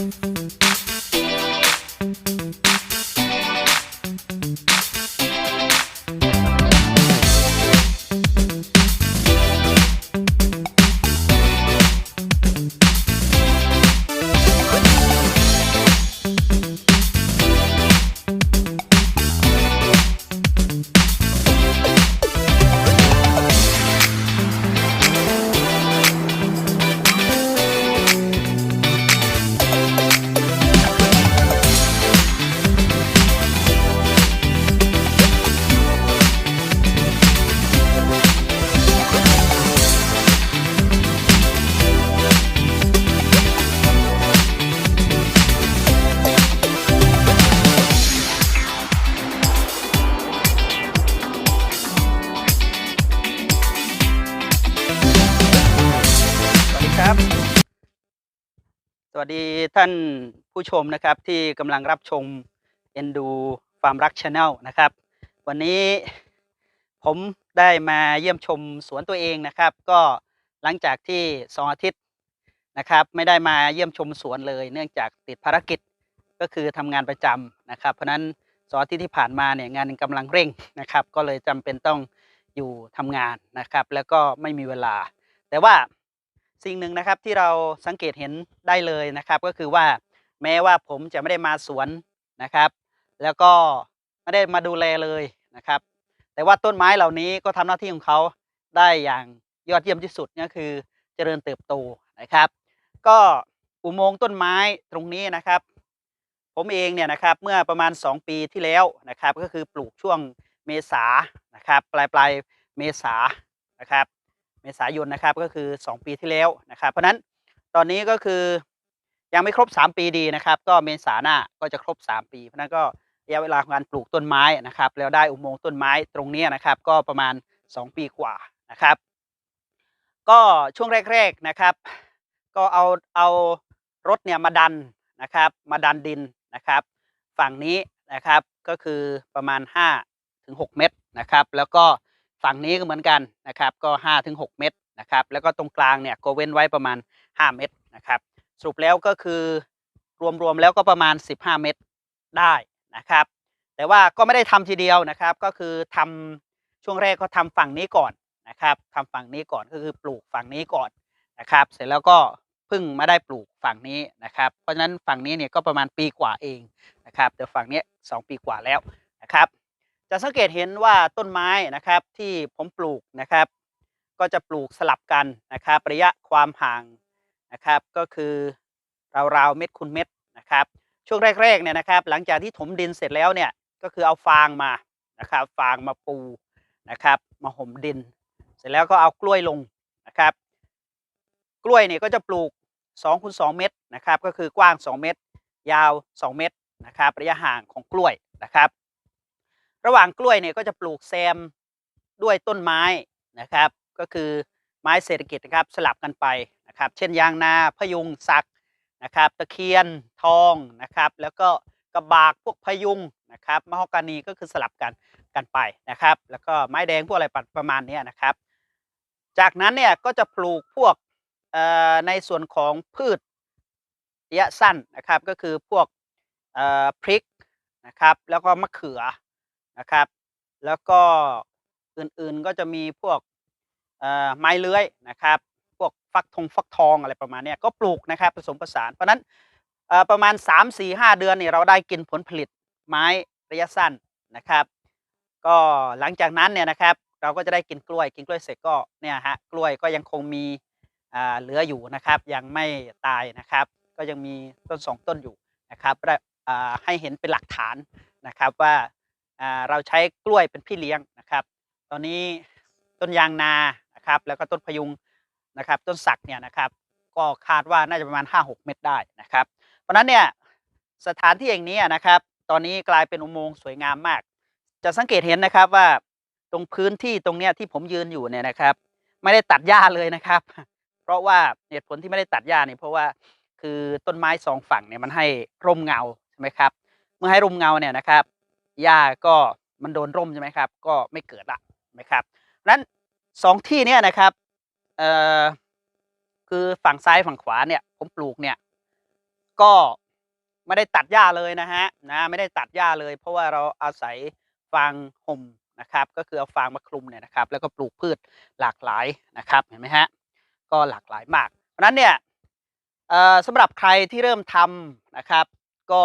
สวั สดีครับสวัสดีท่านผู้ชมนะครับที่กำลังรับชมเอ็นดูฟาร์มรักชาแนลนะครับ วันนี้ผมได้มาเยี่ยมชมสวนตัวเองนะครับ ก็หลังจากที่สองอาทิตย์นะครับ ไม่ได้มาเยี่ยมชมสวนเลย เนื่องจากติดภารกิจก็คือทำงานประจำนะครับ เพราะนั้นสองอาทิตย์ที่ผ่านมาเนี่ยงานกำลังเร่งนะครับ ก็เลยจำเป็นต้องอยู่ทำงานนะครับ แล้วก็ไม่มีเวลา แต่ว่า สิ่งหนึ่งนะครับที่เราสังเกตเห็นได้เลยนะครับ ก็คือว่าแม้ว่าผมจะไม่ได้มาสวนนะครับ แล้วก็ไม่ได้มาดูแลเลยนะครับ แต่ว่าต้นไม้เหล่านี้ก็ทำหน้าที่ของเขาได้อย่างยอดเยี่ยมที่สุดก็คือเจริญเติบโตนะครับ ก็อุโมงค์ต้นไม้ตรงนี้นะครับ ผมเองเนี่ยนะครับเมื่อประมาณ 2 ปีที่แล้วนะครับ ก็คือปลูกช่วงเมษานะครับ ปลายปลายเมษานะครับ เมษายนนะครับก็คือ 2 ปีที่แล้วนะครับเพราะนั้นตอนนี้ก็คือยังไม่ครบ 3 ปีดีนะครับ ก็เมษาหน้าก็จะครบ 3 ปี เพราะนั้นก็ระยะเวลาของการปลูกต้นไม้นะครับ แล้วได้อุโมงค์ต้นไม้ตรงนี้นะครับ ก็ประมาณ 2 ปีกว่านะครับ ก็ช่วงแรก ๆนะครับ ก็เอาเอารถเนี่ยมาดันนะครับมาดันดินนะครับ ฝั่งนี้นะครับก็คือประมาณ5ถึง6เมตรนะครับ แล้วก็ ฝั่งนี้ก็เหมือนกันนะครับก็5ถึง6เมตรนะครับแล้วก็ตรงกลางเนี่ยก็เว้นไว้ประมาณ 5 เมตรนะครับสรุปแล้วก็คือรวมๆแล้วก็ประมาณ 15 เมตรได้นะครับ แต่ว่าก็ไม่ได้ทำทีเดียวนะครับ ก็คือทำช่วงแรกก็ทำฝั่งนี้ก่อนนะครับทำฝั่งนี้ก่อนก็คือปลูกฝั่งนี้ก่อนนะครับ เสร็จแล้วก็เพิ่งมาได้ปลูกฝั่งนี้นะครับ เพราะฉะนั้นฝั่งนี้เนี่ยก็ประมาณปีกว่าเองนะครับแต่ฝั่งนี้ยสองปีกว่าแล้วนะครับ จะสังเกตเห็นว่าต้นไม้นะครับที่ผมปลูกนะครับ ก็จะปลูกสลับกันนะครับ ระยะความห่างนะครับ ก็คือราวๆเม็ดคูณเม็ดนะครับ ช่วงแรกๆเนี่ยนะครับ หลังจากที่ถมดินเสร็จแล้วเนี่ยก็คือเอาฟางมานะครับ ฟางมาปูนะครับ มาห่มดิน เสร็จแล้วก็เอากล้วยลงนะครับ กล้วยเนี่ยก็จะปลูก2คูณ2เมตรนะครับ ก็คือกว้าง 2 เมตร ยาว 2 เมตรนะครับ ระยะห่างของกล้วยนะครับ ระหว่างกล้วยเนี่ยก็จะปลูกแซมด้วยต้นไม้นะครับ ก็คือไม้เศรษฐกิจนะครับสลับกันไปนะครับ เช่นยางนาพยุงสักนะครับ ตะเคียนทองนะครับ แล้วก็กระบากพวกพยุงนะครับมะฮอกกานีก็คือสลับกันกันไปนะครับ แล้วก็ไม้แดงพวกอะไรประมาณนี้นะครับ จากนั้นเนี่ยก็จะปลูกพวกในส่วนของพืชระยะสั้นนะครับก็คือพวกพริกนะครับ แล้วก็มะเขือ นะครับ แล้วก็อื่นๆก็จะมีพวกไม้เลื้อยนะครับ พวกฟักทองฟักทองอะไรประมาณนี้ก็ปลูกนะครับผสมผสาน เพราะนั้นประมาณ 3 4 5 เดือนเนี่ยเราได้กินผลผลิตไม้ระยะสั้นนะครับ ก็หลังจากนั้นเนี่ยนะครับ เราก็จะได้กินกล้วยกินกล้วยเสร็จก็เนี่ยฮะกล้วยก็ยังคงมีเหลืออยู่นะครับ ยังไม่ตายนะครับ ก็ยังมีต้นสองต้นอยู่นะครับให้เห็นเป็นหลักฐานนะครับว่า เราใช้กล้วยเป็นพี่เลี้ยงนะครับ ตอนนี้ต้นยางนานะครับ แล้วก็ต้นพยุงนะครับ ต้นสักเนี่ยนะครับ ก็คาดว่าน่าจะประมาณ 5-6 เมตรได้นะครับ เพราะฉะนั้นเนี่ยสถานที่แห่งนี้นะครับ ตอนนี้กลายเป็นอุโมงค์สวยงามมาก จะสังเกตเห็นนะครับว่าตรงพื้นที่ตรงเนี้ยที่ผมยืนอยู่เนี่ยนะครับ ไม่ได้ตัดหญ้าเลยนะครับ เพราะว่าเหตุผลที่ไม่ได้ตัดหญ้าเนี่ยเพราะว่าคือต้นไม้สองฝั่งเนี่ยมันให้ร่มเงาใช่ไหมครับ เมื่อให้ร่มเงาเนี่ยนะครับ หญ้าก็มันโดนร่มใช่ไหมครับ ก็ไม่เกิดละใช่ไหมครับนั้นสองที่เนี่ยนะครับเอ่อคือฝั่งซ้ายฝั่งขวาเนี่ยผมปลูกเนี่ยก็ไม่ได้ตัดหญ้าเลยนะฮะนะไม่ได้ตัดหญ้าเลย เพราะว่าเราอาศัยฟางห่มนะครับ ก็คือเอาฟางมาคลุมเนี่ยนะครับ แล้วก็ปลูกพืชหลากหลายนะครับเห็นไหมฮะก็หลากหลายมาก เพราะนั้นเนี่ยเออสำหรับใครที่เริ่มทำนะครับ ก็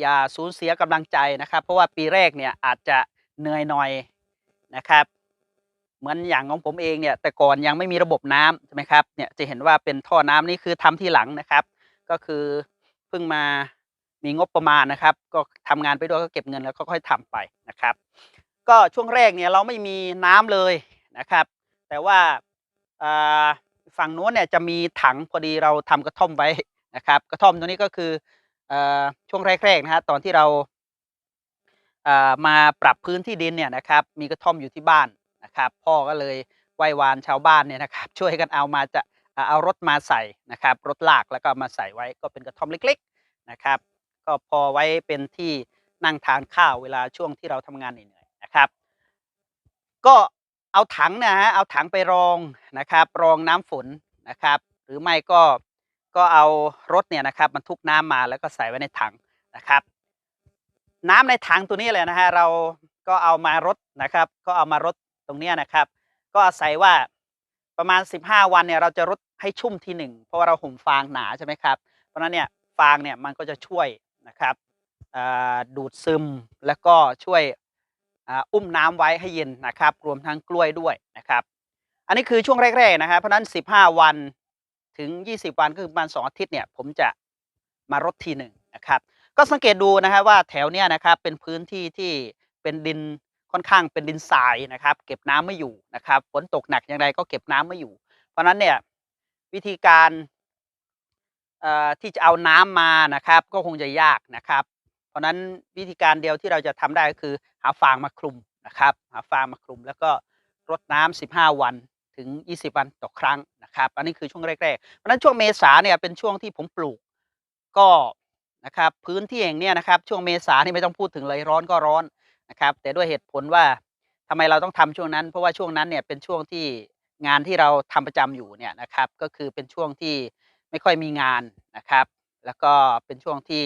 อย่าสูญเสียกำลังใจนะครับ เพราะว่าปีแรกเนี่ยอาจจะเหนื่อยหน่อยนะครับ เหมือนอย่างของผมเองเนี่ยแต่ก่อนยังไม่มีระบบน้ำใช่ไหมครับเนี่ยจะเห็นว่าเป็นท่อน้ำนี่คือทำที่หลังนะครับ ก็คือเพิ่งมามีงบประมาณนะครับ ก็ทำงานไปด้วยก็เก็บเงินแล้วก็ค่อยทำไปนะครับ ก็ช่วงแรกเนี่ยเราไม่มีน้ำเลยนะครับ แต่ว่าฝั่งนู้นเนี่ยจะมีถังพอดีเราทำกระท่อมไว้นะครับ กระท่อมตัวนี้ก็คือ ช่วงแรกๆนะฮะตอนที่เรามาปรับพื้นที่ดินเนี่ยนะครับมีกระท่อมอยู่ที่บ้านนะครับ พ่อก็เลยไหว้วานชาวบ้านเนี่ยนะครับ ช่วยกันเอามาจะเอารถมาใส่นะครับ รถลากแล้วก็มาใส่ไว้ก็เป็นกระท่อมเล็กๆนะครับ ก็พอไว้เป็นที่นั่งทานข้าวเวลาช่วงที่เราทำงานเหนื่อยๆนะครับ ก็เอาถังนะฮะเอาถังไปรองนะครับ รองน้ำฝนนะครับ หรือไม่ก็ ก็เอารถเนี่ยนะครับบรรทุกน้ำมาแล้วก็ใส่ไว้ในถังนะครับ น้ำในถังตัวนี้เลยนะฮะเราก็เอามารดนะครับ ก็เอามารดตรงนี้นะครับ ก็อาศัยว่าประมาณ 15 วันเนี่ยเราจะรดให้ชุ่มทีหนึ่งเพราะว่าเราห่มฟางหนาใช่ไหมครับ เพราะนั้นเนี่ยฟางเนี่ยมันก็จะช่วยนะครับดูดซึมแล้วก็ช่วยอ,อุ้มน้ำไว้ให้เย็นนะครับ รวมทั้งกล้วยด้วยนะครับ อันนี้คือช่วงแรกๆนะครับเพราะฉะนั้น 15 วัน ถึง 20 วันก็คือประมาณ2อาทิตย์เนี่ยผมจะมารดทีหนึ่งนะครับก็สังเกตดูนะครับว่าแถวเนี้ยนะครับเป็นพื้นที่ที่เป็นดินค่อนข้างเป็นดินทรายนะครับ เก็บน้ำไม่อยู่นะครับฝนตกหนักอย่างไรก็เก็บน้ำไม่อยู่ เพราะฉะนั้นเนี่ยวิธีการเอ่อที่จะเอาน้ำมานะครับ ก็คงจะยากนะครับ เพราะฉะนั้นวิธีการเดียวที่เราจะทำได้ก็คือหาฟางมาคลุมนะครับ หาฟางมาคลุม แล้วก็รดน้ำ15 วัน ถึง 20 วันต่อครั้งนะครับ อันนี้คือช่วงแรกๆเพราะฉะนั้นช่วงเมษาเนี่ยเป็นช่วงที่ผมปลูกก็นะครับพื้นที่แห่งเนี้ยนะครับช่วงเมษานี่ไม่ต้องพูดถึงเลยร้อนก็ร้อนนะครับแต่ด้วยเหตุผลว่าทำไมเราต้องทำช่วงนั้น เพราะว่าช่วงนั้นเนี่ยเป็นช่วงที่งานที่เราทำประจำอยู่เนี่ยนะครับก็คือเป็นช่วงที่ไม่ค่อยมีงานนะครับ แล้วก็เป็นช่วงที่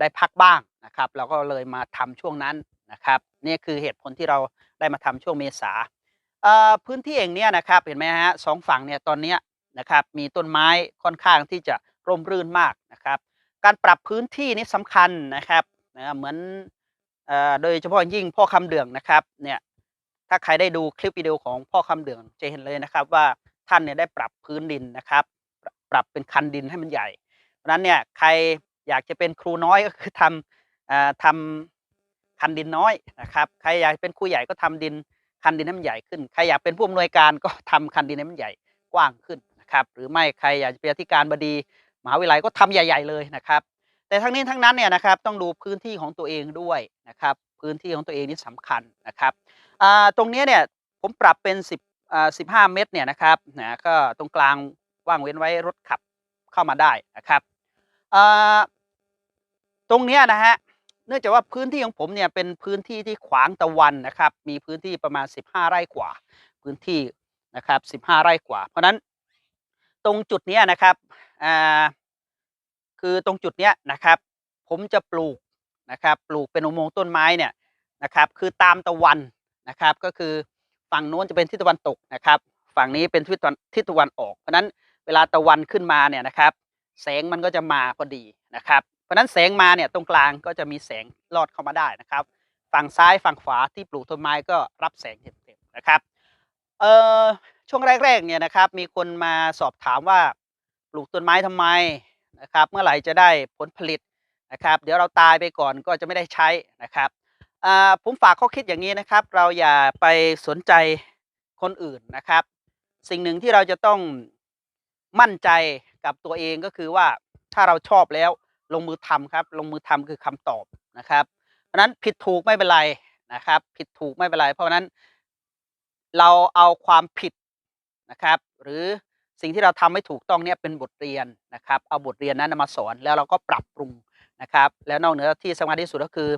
ได้พักบ้างนะครับ เราก็เลยมาทำช่วงนั้นนะครับนี่คือเหตุผลที่เราได้มาทำช่วงเมษา พื้นที่เองเนี่ยนะครับเห็นไหมฮะสองฝั่งเนี่ยตอนนี้นะครับมีต้นไม้ค่อนข้างที่จะร่มรื่นมากนะครับ การปรับพื้นที่นี่สำคัญนะครับนะเหมือนอ่อโดยเฉพาะยิ่งพ่อคำเดืองนะครับเนี่ยถ้าใครได้ดูคลิปวิดีโอของพ่อคำเดืองจะเห็นเลยนะครับว่าท่านเนี่ยได้ปรับพื้นดินนะครับ ปรับเป็นคันดินให้มันใหญ่เพราะนั้นเนี่ยใครอยากจะเป็นครูน้อยก็คือทำอ่อทำคันดินน้อยนะครับ ใครอยากเป็นครูใหญ่ก็ทำดิน คันดินให้มันใหญ่ขึ้น ใครอยากเป็นผู้อำนวยการก็ทำคันดินให้มันใหญ่กว้างขึ้นนะครับหรือไม่ใครอยากจะเป็นอธิการบดีมหาวิทยาลัยก็ทำใหญ่ ๆเลยนะครับ แต่ทั้งนี้ทั้งนั้นเนี่ยนะครับต้องดูพื้นที่ของตัวเองด้วยนะครับพื้นที่ของตัวเองนี่สำคัญนะครับตรงนี้เนี่ยผมปรับเป็น 10 15 เมตรเนี่ยนะครับนะก็ตรงกลางว่างเว้นไว้รถขับเข้ามาได้นะครับตรงนี้นะฮะ เนื่องจากว่าพื้นที่ของผมเนี่ยเป็นพื้นที่ที่ขวางตะวันนะครับ มีพื้นที่ประมาณ 15 ไร่กว่า พื้นที่นะครับ 15 ไร่กว่า เพราะนั้นตรงจุดนี้นะครับคือตรงจุดนี้นะครับ ผมจะปลูกนะครับ ปลูกเป็นอุโมงค์ต้นไม้เนี่ยนะครับ คือตามตะวันนะครับ ก็คือฝั่งโน้นจะเป็นทิศตะวันตกนะครับ ฝั่งนี้เป็นทิศตะวันทิศตะวันออก เพราะนั้นเวลาตะวันขึ้นมาเนี่ยนะครับ แสงมันก็จะมาพอดีนะครับ ราะนั้นแสงมาเนี่ยตรงกลางก็จะมีแสงลอดเข้ามาได้นะครับ ฝั่งซ้ายฝั่งขวาที่ปลูกต้นไม้ก็รับแสงเต็มๆนะครับเอ่อช่วงแรกๆเนี่ยนะครับมีคนมาสอบถามว่าปลูกต้นไม้ทำไมนะครับ เมื่อไหร่จะได้ผลผลิตนะครับ เดี๋ยวเราตายไปก่อนก็จะไม่ได้ใช้นะครับอ่าผมฝากข้อคิดอย่างนี้นะครับ เราอย่าไปสนใจคนอื่นนะครับ สิ่งหนึ่งที่เราจะต้องมั่นใจกับตัวเองก็คือว่าถ้าเราชอบแล้ว ลงมือทำครับ ลงมือทำคือคำตอบนะครับ เพราะนั้นผิดถูกไม่เป็นไรนะครับ ผิดถูกไม่เป็นไร เพราะฉะนั้นเราเอาความผิดนะครับ หรือสิ่งที่เราทำไม่ถูกต้องเนี่ยเป็นบทเรียนนะครับ เอาบทเรียนนั้นมาสอนแล้วเราก็ปรับปรุงนะครับ แล้วนอกเหนือที่สำคัญที่สุดก็คือ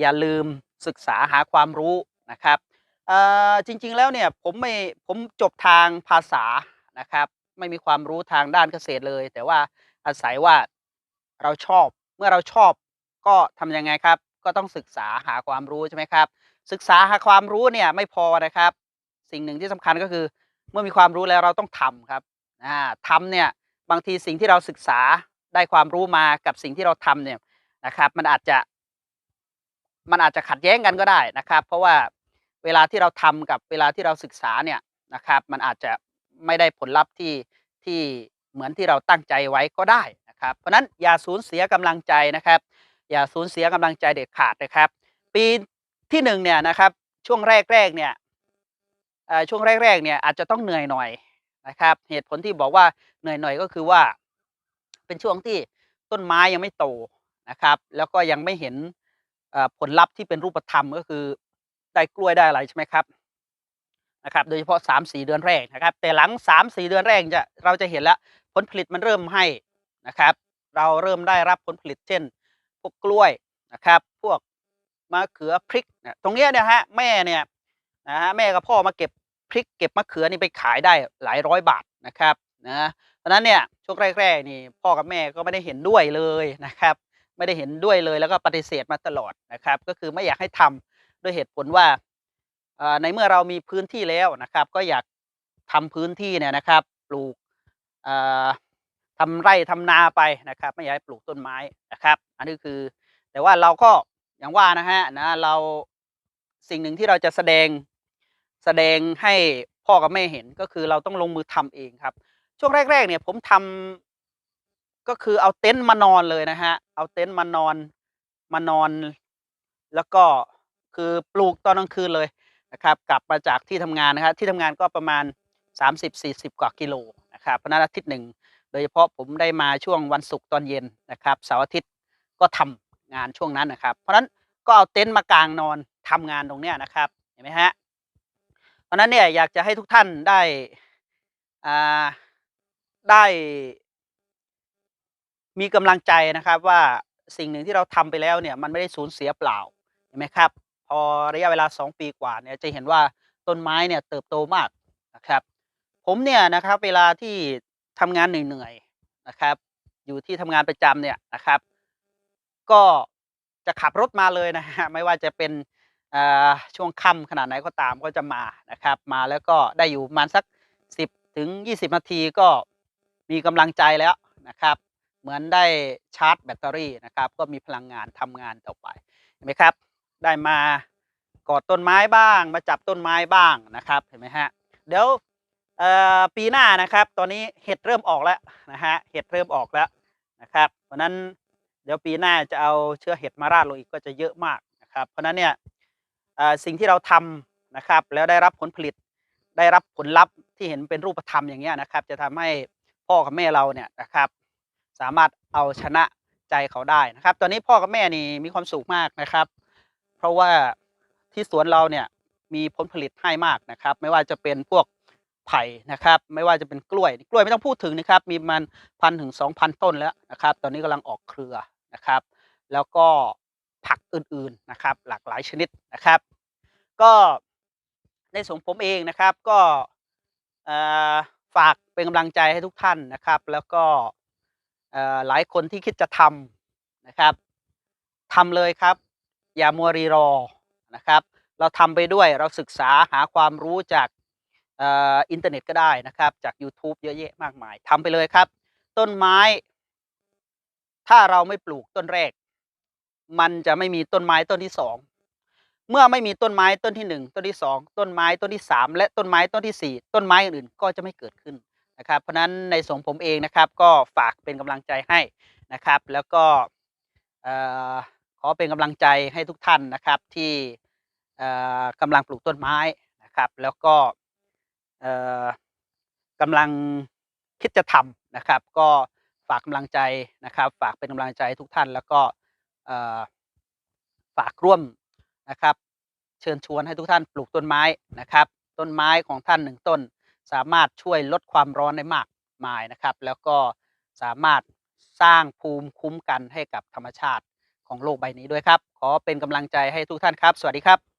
อย่าลืมศึกษาหาความรู้นะครับเอ่อจริงๆแล้วเนี่ยผมไม่ผมจบทางภาษานะครับ ไม่มีความรู้ทางด้านเกษตรเลย แต่ว่าอาศัยว่า เราชอบ เมื่อเราชอบก็ทำยังไงครับ ก็ต้องศึกษาหาความรู้ใช่ไหมครับ ศึกษาหาความรู้เนี่ยไม่พอนะครับ สิ่งหนึ่งที่สำคัญก็คือ เมื่อมีความรู้แล้วเราต้องทำครับอ่าทำเนี่ยบางทีสิ่งที่เราศึกษาได้ความรู้มากับสิ่งที่เราทำเนี่ยนะครับ มันอาจจะมันอาจจะขัดแย้งกันก็ได้นะครับ เพราะว่าเวลาที่เราทำกับเวลาที่เราศึกษาเนี่ยนะครับ มันอาจจะไม่ได้ผลลัพธ์ที่ที่ เหมือนที่เราตั้งใจไว้ก็ได้นะครับ เพราะนั้นอย่าสูญเสียกำลังใจนะครับ อย่าสูญเสียกำลังใจเด็ดขาดนะครับ ปีที่หนึ่งเนี่ยนะครับช่วงแรกๆเนี่ยช่วงแรกๆเนี่ยอาจจะต้องเหนื่อยหน่อยนะครับ เหตุผลที่บอกว่าเหนื่อยหน่อยก็คือว่า เป็นช่วงที่ต้นไม้ยังไม่โตนะครับ แล้วก็ยังไม่เห็นผลลัพธ์ที่เป็นรูปธรรมก็คือได้กล้วยได้อะไรใช่ไหมครับนะครับ โดยเฉพาะ 3-4 เดือนแรกนะครับ แต่หลัง 3-4 เดือนแรกจะเราจะเห็นแล้ว ผลผลิตมันเริ่มให้นะครับ เราเริ่มได้รับผลผลิตเช่น พวกกล้วยนะครับ พวกมะเขือพริกเนี่ยตรงเนี้ยเนี่ยฮะแม่เนี่ยนะฮะแม่กับพ่อมาเก็บพริก เก็บมะเขือนี่ไปขายได้หลายร้อยบาทนะครับนะเพราะนั้นเนี่ยช่วงแรกๆนี่พ่อกับแม่ก็ไม่ได้เห็นด้วยเลยนะครับ ไม่ได้เห็นด้วยเลยแล้วก็ปฏิเสธมาตลอดนะครับ ก็คือไม่อยากให้ทำด้วยเหตุผลว่าในเมื่อเรามีพื้นที่แล้วนะครับ ก็อยากทำพื้นที่เนี่ยนะครับ ปลูก ทำไร่ทำนาไปนะครับ ไม่อยากให้ปลูกต้นไม้นะครับ อันนี้คือ แต่ว่าเราก็อย่างว่านะฮะนะเราสิ่งหนึ่งที่เราจะแสดงแสดงให้พ่อกับแม่เห็นก็คือเราต้องลงมือทำเองครับ ช่วงแรก ๆ เนี่ยผมทำก็คือเอาเต็นท์มานอนเลยนะฮะ เอาเต็นท์มานอนมานอน แล้วก็คือปลูกตอนกลางคืนเลยนะครับ กลับมาจากที่ทำงานนะครับที่ทำงานก็ประมาณ 30-40 กว่ากิโล นะครับพนันอาทิตย์หนึ่งโดยเฉพาะผมได้มาช่วงวันศุกร์ตอนเย็นนะครับเสาร์อาทิตย์ก็ทำงานช่วงนั้นนะครับ เพราะฉะนั้นก็เอาเต็นท์มากางนอนทำงานตรงเนี้ยนะครับเห็นไหมฮะเพราะฉะนั้นเนี่ยอยากจะให้ทุกท่านได้อ่าได้มีกำลังใจนะครับว่าสิ่งหนึ่งที่เราทำไปแล้วเนี่ยมันไม่ได้สูญเสียเปล่าเห็นไหมครับ พอระยะเวลา 2 ปีกว่าเนี่ยจะเห็นว่าต้นไม้เนี่ยเติบโตมากนะครับ ผมเนี่ยนะครับ เวลาที่ทำงานเหนื่อยๆนะครับ อยู่ที่ทำงานประจำเนี่ยนะครับ ก็จะขับรถมาเลยนะฮะไม่ว่าจะเป็นอ่าช่วงค่ำขนาดไหนก็ตามก็จะมานะครับ มาแล้วก็ได้อยู่ประมาณสัก 10 ถึง 20 นาทีก็มีกำลังใจแล้วนะครับ เหมือนได้ชาร์จแบตเตอรี่นะครับ ก็มีพลังงานทำงานต่อไปเห็นไหมครับ ได้มากอดต้นไม้บ้าง มาจับต้นไม้บ้างนะครับเห็นไหมฮะเดี๋ยว ปีหน้านะครับ ตอนนี้เห็ดเริ่มออกแล้วนะฮะเห็ดเริ่มออกแล้วนะครับ เพราะนั้นเดี๋ยวปีหน้าจะเอาเชื้อเห็ดมาราดลงอีกก็จะเยอะมากนะครับ เพราะนั้นเนี่ยสิ่งที่เราทำนะครับ แล้วได้รับผลผลิตได้รับผลลัพธ์ที่เห็นเป็นรูปธรรมอย่างเงี้ยนะครับ จะทำให้พ่อกับแม่เราเนี่ยนะครับ สามารถเอาชนะใจเขาได้นะครับ ตอนนี้พ่อกับแม่นี่มีความสุขมากนะครับ เพราะว่าที่สวนเราเนี่ยมีผลผลิตให้มากนะครับ ไม่ว่าจะเป็นพวก ไผ่นะครับ ไม่ว่าจะเป็นกล้วยกล้วยไม่ต้องพูดถึงนะครับ มีมันพันถึงสองพันต้นแล้วนะครับ ตอนนี้กำลังออกเครือนะครับ แล้วก็ผักอื่นๆนะครับ หลากหลายชนิดนะครับ ก็ในส่วนผมเองนะครับก็ฝากเป็นกำลังใจให้ทุกท่านนะครับ แล้วก็หลายคนที่คิดจะทำนะครับทำเลยครับ อย่ามัวรีรอนะครับ เราทำไปด้วยเราศึกษาหาความรู้จาก อินเทอร์เน็ตก็ได้นะครับ จาก YouTube เยอะแยะมากมายทำไปเลยครับ ต้นไม้ ถ้าเราไม่ปลูกต้นแรก มันจะไม่มีต้นไม้ต้นที่สองเมื่อไม่มีต้นไม้ต้นที่หนึ่งต้นที่สองต้นไม้ต้นที่สามและต้นไม้ต้นที่สี่ต้นไม้อื่นๆก็จะไม่เกิดขึ้นนะครับ เพราะฉะนั้นในส่วนผมเองนะครับ ก็ฝากเป็นกำลังใจให้นะครับ แล้วก็ขอเป็นกำลังใจให้ทุกท่านนะครับที่เอ่อกำลังปลูกต้นไม้นะครับ แล้วก็ กำลังคิดจะทำนะครับ ก็ฝากกำลังใจนะครับ ฝากเป็นกำลังใจให้ทุกท่าน แล้วก็ฝากร่วมนะครับ เชิญชวนให้ทุกท่านปลูกต้นไม้นะครับ ต้นไม้ของท่านหนึ่งต้น สามารถช่วยลดความร้อนได้มากมายนะครับ แล้วก็สามารถสร้างภูมิคุ้มกันให้กับธรรมชาติของโลกใบนี้ด้วยครับ ขอเป็นกำลังใจให้ทุกท่านครับ สวัสดีครับ